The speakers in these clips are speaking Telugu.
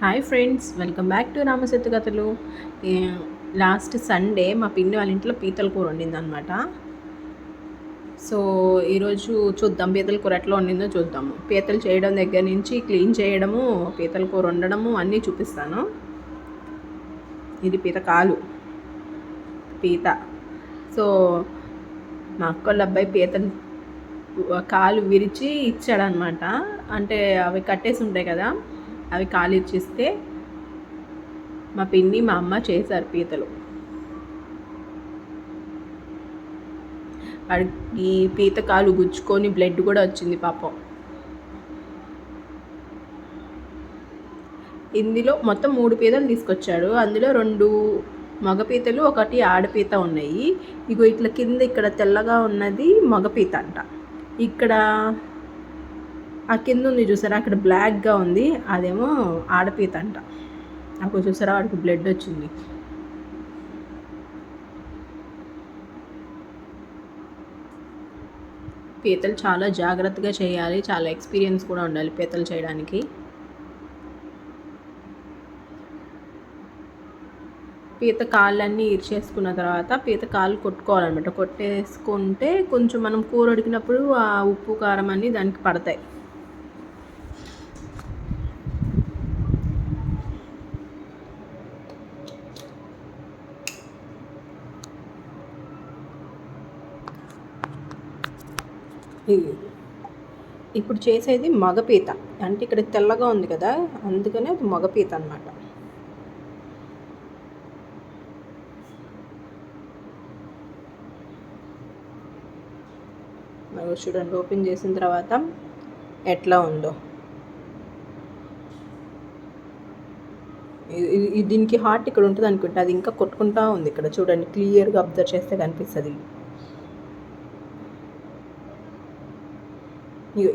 Hi friends welcome back to Ramasetu కథలు లాస్ట్ సండే మా పిన్ని వాళ్ళ ఇంట్లో పీతల కూర వండిందనమాట సో ఈరోజు చూద్దాం పీతల కూర ఎట్లా వండిందో చూద్దాము పీతలు చేయడం దగ్గర నుంచి క్లీన్ చేయడము పీతల కూర వండడము అన్నీ చూపిస్తాను. ఇది పీత కాలు. పీత. సో మా అక్కళ్ళ అబ్బాయి పీతలు కాలు విరిచి ఇచ్చాడనమాట అంటే అవి కట్టేసి ఉంటాయి కదా. అవి కాలు ఇచ్చిస్తే మా పిన్ని మా అమ్మ చేశారు పీతలు. ఈ పీత కాలు గుచ్చుకొని బ్లడ్ కూడా వచ్చింది పాపం. ఇందులో మొత్తం మూడు పీతలు తీసుకొచ్చాడు. అందులో రెండు మగపీతలు ఒకటి ఆడపీత ఉన్నాయి. ఇగో ఇట్లా కింద ఇక్కడ తెల్లగా ఉన్నది మగపీత అంట. ఇక్కడ ఆ కింద ఉంది చూసారా? అక్కడ బ్లాక్గా ఉంది. అదేమో ఆడపీత అంట. అప్పుడు చూసారా? వాడికి బ్లడ్ వచ్చింది. పీతలు చాలా జాగ్రత్తగా చేయాలి. చాలా ఎక్స్పీరియన్స్ కూడా ఉండాలి పీతలు చేయడానికి. పీత కాళ్ళన్నీ ఇరిచేసుకున్న తర్వాత పీత కాళ్ళు కొట్టుకోవాలన్నమాట. కొట్టేసుకుంటే కొంచెం మనం కూర ఉడికినప్పుడు ఆ ఉప్పు కారం అన్నీ దానికి పడతాయి. ఇప్పుడు చేసేది మగపీత. అంటే ఇక్కడ తెల్లగా ఉంది కదా అందుకనే అది మగపీత అనమాట చూడండి ఓపెన్ చేసిన తర్వాత ఎట్లా ఉందో. దీనికి హార్ట్ ఇక్కడ ఉంటుంది అనుకుంటా అది ఇంకా కొట్టుకుంటా ఉంది ఇక్కడ. చూడండి క్లియర్గా అబ్జర్వ్ చేస్తే కనిపిస్తుంది.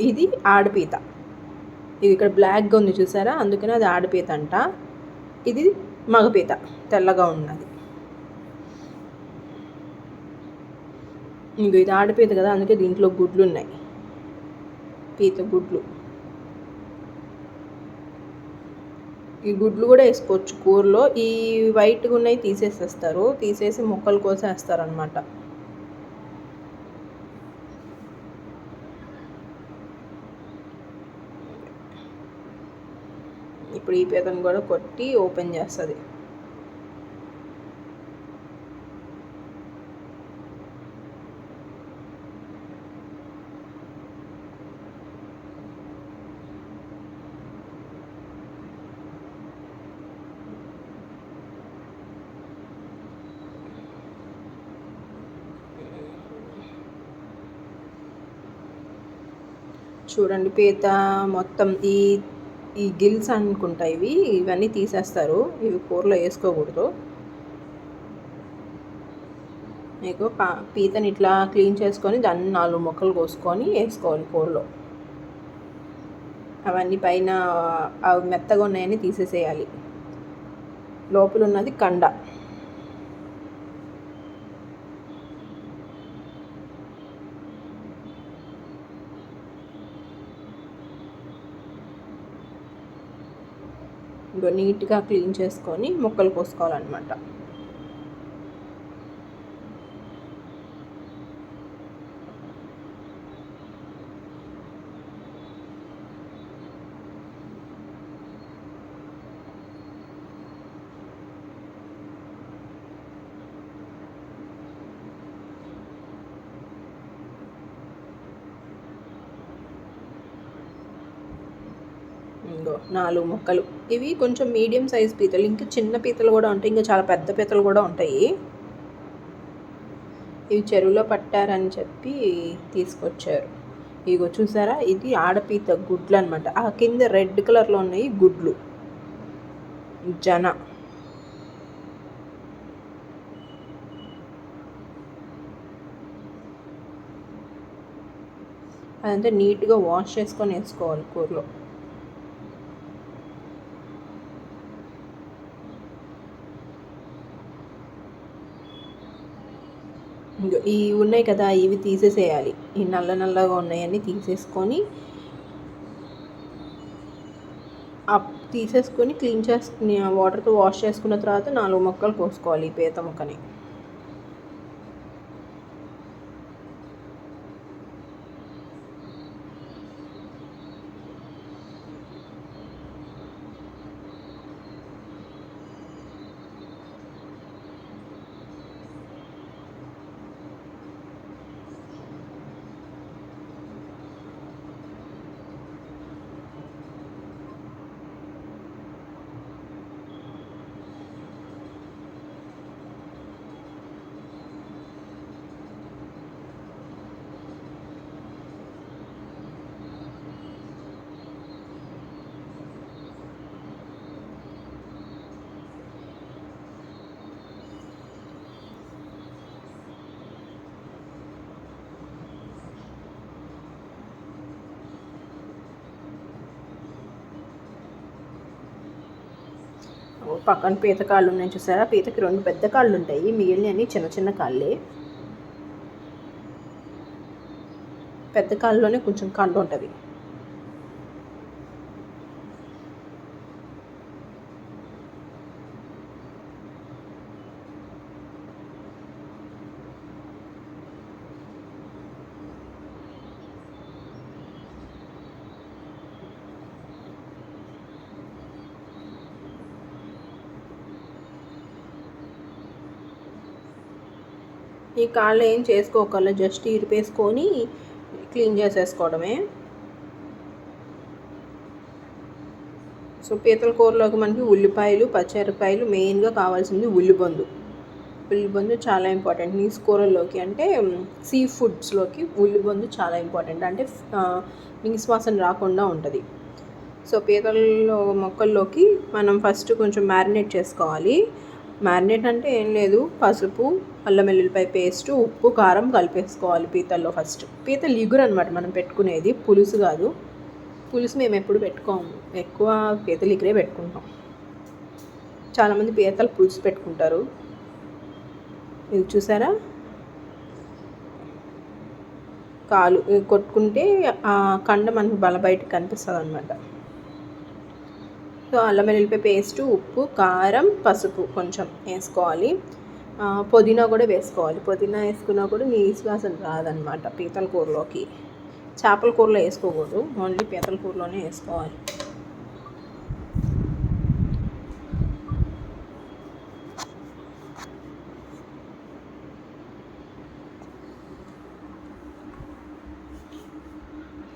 ఇది ఆడపీత. ఇది ఇక్కడ బ్లాక్గా ఉంది చూసారా? అందుకనే అది ఆడపీత అంట. ఇది మగపీత తెల్లగా ఉన్నది. ఇంక ఇది ఆడపీత కదా అందుకే దీంట్లో గుడ్లు ఉన్నాయి పీత గుడ్లు. ఈ గుడ్లు కూడా వేసుకోవచ్చు కూరలో. ఈ వైట్గా ఉన్నాయి తీసేసేస్తారు. తీసేసి ముక్కలు కోసేస్తారు అనమాట ఇప్పుడు ఈ పీతను కూడా కొట్టి ఓపెన్ చేస్తుంది. చూడండి పీత మొత్తం ఈ ఈ గిల్స్ అనుకుంటా ఇవి ఇవన్నీ తీసేస్తారు. ఇవి కూరలో వేసుకోకూడదు. మీకు పా పీతని ఇట్లా క్లీన్ చేసుకొని దాన్ని నాలుగు ముక్కలు కోసుకొని వేసుకోవాలి కూరలో. అవన్నీ పైన అవి మెత్తగా ఉన్నాయని తీసేసేయాలి. లోపల ఉన్నది కండ. నీట్గా క్లీన్ చేసుకొని ముక్కలు కోసుకోవాలన్నమాట. ఇంకో నాలుగు ముక్కలు. ఇవి కొంచెం మీడియం సైజ్ పీతలు. ఇంకా చిన్న పీతలు కూడా ఉంటాయి. ఇంకా చాలా పెద్ద పీతలు కూడా ఉంటాయి. ఇవి చెరువులో పట్టారని చెప్పి తీసుకొచ్చారు. ఇగో చూసారా? ఇది ఆడపీత గుడ్లు అనమాట ఆ కింద రెడ్ కలర్లో ఉన్నాయి గుడ్లు. జన. అదంతా నీట్గా వాష్ చేసుకొని వేసుకోవాలి కూరలో. ఈ ఉన్నాయి కదా ఇవి తీసేసేయాలి. ఈ నల్ల నల్లగా ఉన్నాయన్నీ తీసేసుకొని అప్ తీసేసుకొని క్లీన్ చేసుకుని వాటర్తో వాష్ చేసుకున్న తర్వాత నాలుగు మొక్కలు కోసుకోవాలి ఈ పీత మొక్కని. పక్కన పీత కాళ్ళు ఉన్నాయి చూసారా? పీతకి రెండు పెద్ద కాళ్ళు ఉంటాయి. మిగిలినవి చిన్న చిన్న కాళ్ళే. పెద్ద కాళ్ళలోనే కొంచెం కాళ్ళు ఉంటుంది. ఈ కాళ్ళు ఏం చేసుకోకల్లా జస్ట్ ఇరిపేసుకొని క్లీన్ చేసేసుకోవడమే. సో పీతల కూరలోకి మనకి ఉల్లిపాయలు పచ్చిమిరపాయలు మెయిన్గా కావాల్సింది ఉల్లిబందు ఉల్లిబందు చాలా ఇంపార్టెంట్. నీసు కూరల్లోకి అంటే సీ ఫుడ్స్లోకి ఉల్లిబందు చాలా ఇంపార్టెంట్. అంటే నీసు వాసన రాకుండా ఉంటుంది. సో పీతల్లో మొక్కల్లోకి మనం ఫస్ట్ కొంచెం మ్యారినేట్ చేసుకోవాలి. మ్యారినేట్ అంటే ఏం లేదు. పసుపు అల్లం వెల్లుల్లిపాయ పేస్ట్ ఉప్పు కారం కలిపేసుకోవాలి పీతల్లో ఫస్ట్. పీతలు ఇగురు అనమాట మనం పెట్టుకునేది. పులుసు కాదు. పులుసు మేము ఎప్పుడు పెట్టుకోము. ఎక్కువ పీతలు ఇగురే పెట్టుకుంటాం. చాలామంది పీతలు పులుసు పెట్టుకుంటారు. ఇది చూసారా? కాలు కొట్టుకుంటే ఆ కండ మనకు బల బయటకు కనిపిస్తుంది అనమాట సో అల్లం వెల్లుల్లిపాయ పేస్ట్ ఉప్పు కారం పసుపు కొంచెం వేసుకోవాలి. పుదీనా కూడా వేసుకోవాలి. పుదీనా వేసుకున్నా కూడా నీసు వాసన రాదనమాట పీతల కూరలోకి. చేపల కూరలో వేసుకోకూడదు. ఓన్లీ పీతల కూరలోనే వేసుకోవాలి.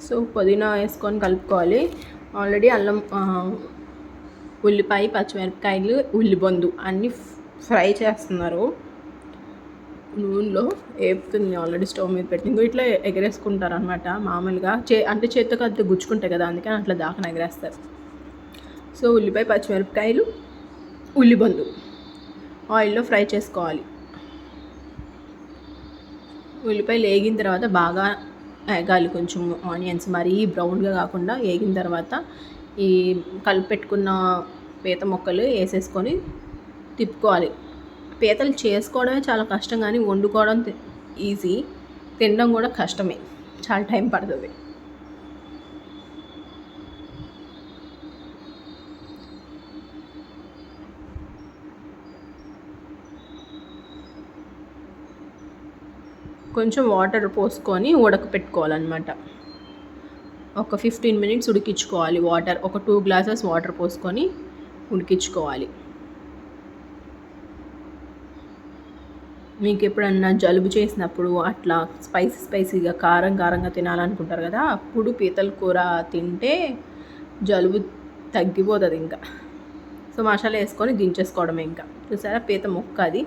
సో పుదీనా వేసుకొని కలుపుకోవాలి. ఆల్రెడీ అల్లం ఉల్లిపాయ పచ్చిమిరపకాయలు ఉల్లిబొందు అన్నీ ఫ్రై చేస్తున్నారు. నూనెలో వేపుతుంది ఆల్రెడీ స్టవ్ మీద పెట్టి. ఇంకో ఇట్లా ఎగరేసుకుంటారు అనమాట మామూలుగా. చే అంటే చేతితో అది గుచ్చుకుంటాయి కదా అందుకని అట్లా దాకన ఎగరేస్తారు. సో ఉల్లిపాయ పచ్చిమిరపకాయలు ఉల్లిబందు ఆయిల్లో ఫ్రై చేసుకోవాలి. ఉల్లిపాయలు వేగిన తర్వాత బాగా వేగాలి కొంచెం ఆనియన్స్. మరీ బ్రౌన్గా కాకుండా వేగిన తర్వాత ఈ కలిపి పెట్టుకున్న పీత మొక్కలు వేసేసుకొని తిప్పుకోవాలి. పీతలు చేసుకోవడమే చాలా కష్టం కానీ వండుకోవడం ఈజీ. తినడం కూడా కష్టమే. చాలా టైం పడుతుంది. కొంచెం వాటర్ పోసుకొని ఉడకపెట్టుకోవాలన్నమాట. ఒక ఫిఫ్టీన్ మినిట్స్ ఉడికించుకోవాలి వాటర్ ఒక టూ గ్లాసెస్ వాటర్ పోసుకొని ఉడికించుకోవాలి. మీకు ఎప్పుడన్నా జలుబు చేసినప్పుడు అట్లా స్పైసీ స్పైసీగా కారం కారంగా తినాలనుకుంటారు కదా అప్పుడు పీతల కూర తింటే జలుబు తగ్గిపోతుంది ఇంకా. సో మసాలా వేసుకొని దించేసుకోవడమే ఇంకా. చూసారా? పీత ముక్క అది.